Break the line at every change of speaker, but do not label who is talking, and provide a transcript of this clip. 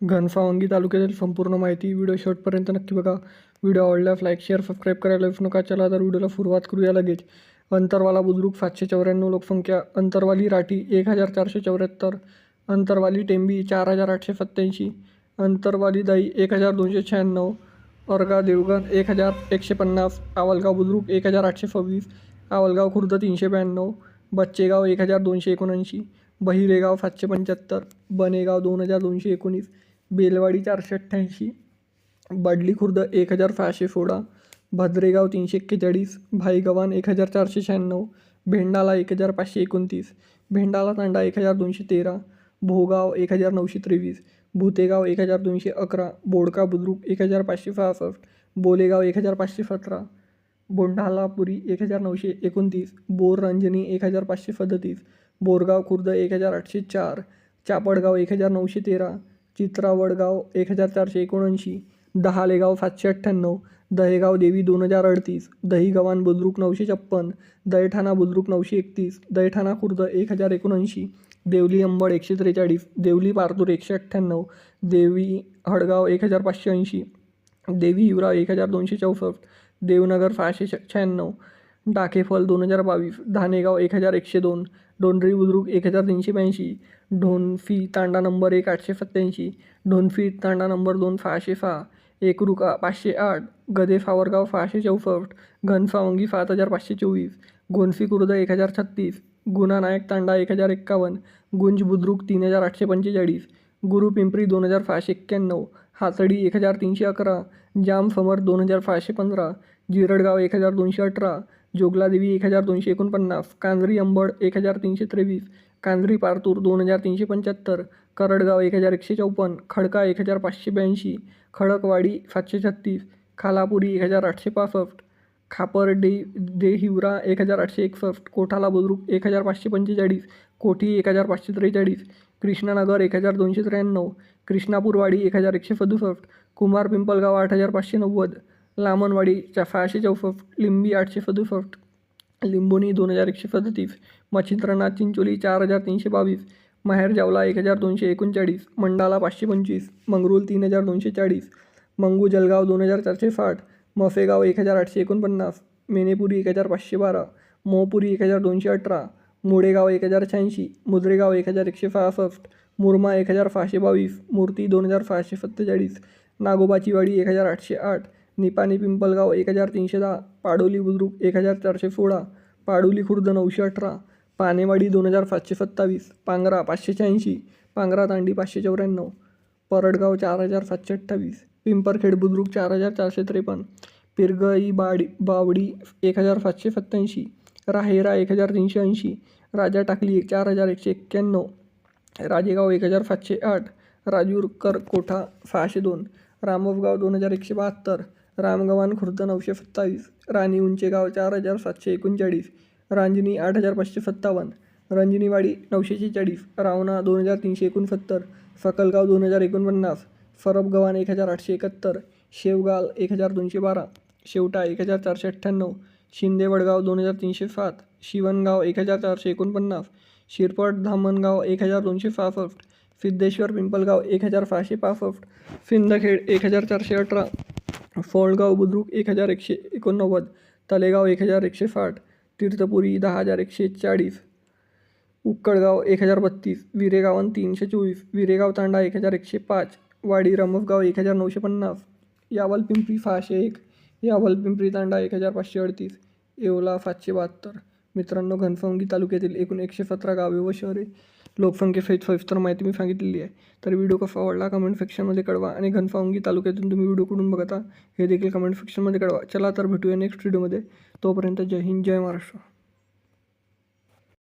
घनसावंगी तालुक्यातील संपूर्ण माहिती व्हिडिओ शेवटपर्यंत नक्की बघा. व्हिडिओ आवडल्यास लाईक शेअर सबस्क्राईब करायला विसरू नका. चला तर व्हिडिओला सुरुवात करूया लगेच. अंतरवाला बुद्रुक सातशे चौऱ्याण्णव लोकसंख्या अंतरवाली राठी एक हजार चारशे चौऱ्याहत्तर अंतरवाली टेंबी चार हजार आठशे सत्त्याऐंशी अंतरवाली दाई एक हजार दोनशे शहाण्णव औरगा देवगण एक हजार एकशे पन्नास आवलगाव बुद्रुक एक हजार आठशे सव्वीस आवलगाव खुर्द तीनशे ब्याण्णव बच्चेगाव एक हजार दोनशे एकोणऐंशी बहिरेगाव सातशे पंच्याहत्तर बनेगाव दोन हजार दोनशे एकोणीस बेलवाडी चारशे अठ्ठ्याऐंशी बडली खुर्द एक हजार सहाशे सोळा भद्रेगाव तीनशे एक्केचाळीस भाईगव्हाण एक हजार चारशे शहाण्णव भेंडाला एक हजार पाचशे एकोणतीस भेंडाला तांडा एक हजार दोनशे तेरा भोगाव एक हजार नऊशे तेवीस भुतेगाव एक हजार दोनशे अकरा बोडका बुद्रुक एक हजार पाचशे सहासष्ट बोलेगाव एक हजार पाचशे सतरा बोंढालापुरी एक हजार नऊशे एकोणतीस बोर रंजनी एक हजार पाचशे सदतीस बोरगाव खुर्द एक हजार आठशे चार चापडगाव एक हजार नऊशे तेरा चित्रा वडगाव एक हजार चारशे एकोणऐंशी दहालेगाव सातशे अठ्ठ्याण्णव दहेगाव देवी दोन हजार अडतीस दहीगव्हाण बुद्रुक नऊशे छप्पन दहीठाणा बुद्रुक नऊशे एकतीस दहीठाणा खुर्द एक हजार एकोणऐंशी देवली अंबड एकशे त्रेचाळीस देवली पारतूर एकशे अठ्ठ्याण्णव देवी हडगाव एक हजार पाचशे ऐंशी देवी युवराव एक हजार दोनशे चौसष्ट देवनगर सहाशे शहाण्णव डाकेफल दोन हजार बावीस धानेगाव एक हजार एकशे दोन डोंडरी बुद्रुक एक हजार तीनशे ब्याऐंशी ढोनफी तांडा नंबर एक आठशे सत्त्याऐंशी ढोनफी तांडा नंबर दोन सहाशे सहा एकरुका पाचशे आठ गदे सावरगाव सहाशे चौसष्ट घनसावंगी सात हजार पाचशे चोवीस गोनफी खुर्द एक हजार छत्तीस गुना नायक तांडा एक हजार एक्कावन्न गुंज बुद्रुक तीन हजार आठशे पंचेचाळीस गुरु पिंपरी दोन हजार सहाशे एक्क्याण्णव हातडी एक हजार तीनशे अकरा जाम समर दोन हजार सहाशे पंधरा जिरडगाव एक हजार दोनशे अठरा जोगलादेवी एक हजार दोनशे एकोणपन्नास कांजरी अंबड एक हजार तीनशे तेवीस कांजरी पारतूर दोन हजार तीनशे पंच्याहत्तर करडगाव एक हजार एकशे चौपन्न खडका एक हजार पाचशे ब्याऐंशी खडकवाडी सातशे छत्तीस खालापुरी एक हजार आठशे पासष्ट खापर डे देहिवरा एक हजार आठशे एकसष्ट कोठाला बुद्रुक एक हजार पाचशे पंचेचाळीस कोठी एक हजार पाचशे त्रेचाळीस कृष्णानगर एक हजार दोनशे त्र्याण्णव कृष्णापूरवाडी एक हजार एकशे सदुसष्ट कुमार पिंपलगाव आठ हजार पाचशे नव्वद लामणवाडी चा सहाशे चौसष्ट लिंबी आठशे सदुसष्ट लिंबोनी दोन हजार एकशे सदतीस मच्छिंद्रनाथ चिंचोली चार हजार तीनशे बावीस माहेर जावला एक हजार दोनशे एकोणचाळीस मंडाला पाचशे पंचवीस मंगरूल तीन हजार दोनशे चाळीस मंगू जलगाव दोन हजार चारशे साठ मफेगाव एक हजार आठशे एकोणपन्नास मेनेपुरी एक हजार पाचशे बारा मोहपुरी एक हजार दोनशे अठरा मोडेगाव एक हजार शहाऐंशी मुद्रेगाव एक हजार एकशे सहासष्ट मुरमा एक हजार सहाशे बावीस मूर्ती दोन हजार सहाशे सत्तेचाळीस नागोबाची वाडी एक हजार आठशे आठ निपाणी पिंपलगाव एक हजार तीनशे दहा पाडोली बुद्रुक एक हजार चारशे सोळा पाडोली खुर्द नऊशे अठरा पानेवाडी दोन हजार सातशे सत्तावीस पांगरा पाचशे शहाऐंशी पांगरा तांडी पाचशे चौऱ्याण्णव परडगाव चार हजार सातशे अठ्ठावीस पिंपरखेड बुद्रुक चार हजार चारशे त्रेपन्न पिरगई बाडी बावडी एक हजार सातशे सत्त्याऐंशी राहेरा एक हजार तीनशे ऐंशी राजा टाकली चार हजार एकशे एक्क्याण्णव राजेगाव एक हजार सातशे आठ राजूरकर कोठा सहाशे दोन रामोबगाव दोन हजार एकशे बहात्तर रामगव्हाण खुर्द नऊशे सत्तावीस राणी उंचेगाव चार हजार सातशे एकोणचाळीस रांजनी आठ हजार पाचशे सत्तावन्न रंजनीवाडी नऊशे शेहेचाळीस रावणा दोन हजार तीनशे एकोणसत्तर सकलगाव दोन हजार एकोणपन्नास सरबगव्हाण एक हजार आठशे एकाहत्तर शेवगाल एक हजार दोनशे बारा शेवटा एक हजार चारशे अठ्ठ्याण्णव शिंदे वडगाव दोन हजार तीनशे सात शिवणगाव एक हजार चारशे एकोणपन्नास शिरपट धामणगाव एक हजार दोनशे सहासष्ट सिद्धेश्वर पिंपलगाव एक हजार सहाशे पासष्ट सिंदखेड एक हजार चारशे अठरा फोळगाव बुद्रुक एक हजार एकशे एकोणनव्वद तलेगाव एक हजार एकशे साठ तीर्थपुरी दहा हजार एकशे चाळीस उक्कडगाव एक हजार बत्तीस विरेगावन तीनशे चोवीस विरेगाव तांडा एक हजार एकशे पाच वाडी रमसगाव एक हजार नऊशे पन्नास यावल पिंपरी सहाशे एक यावल पिंपरी तांडा एक हजार पाचशे अडतीस येवला सातशे बहात्तर. मित्रांनो घनसावंगी तालुक्यातील एकूण एकशे सतरा गावे व शहरे लोकसंख्येसहित सविस्तर माहिती मी सांगितलेली आहे. तर व्हिडिओ कसा आवडला कमेंट सेक्शनमध्ये कळवा आणि घनसावंगी तालुक्यातून तुम्ही व्हिडिओ कुठून बघता हे देखील कमेंट सेक्शनमध्ये कळवा. चला तर भेटूया नेक्स्ट व्हिडिओमध्ये तोपर्यंत जय हिंद जय महाराष्ट्र.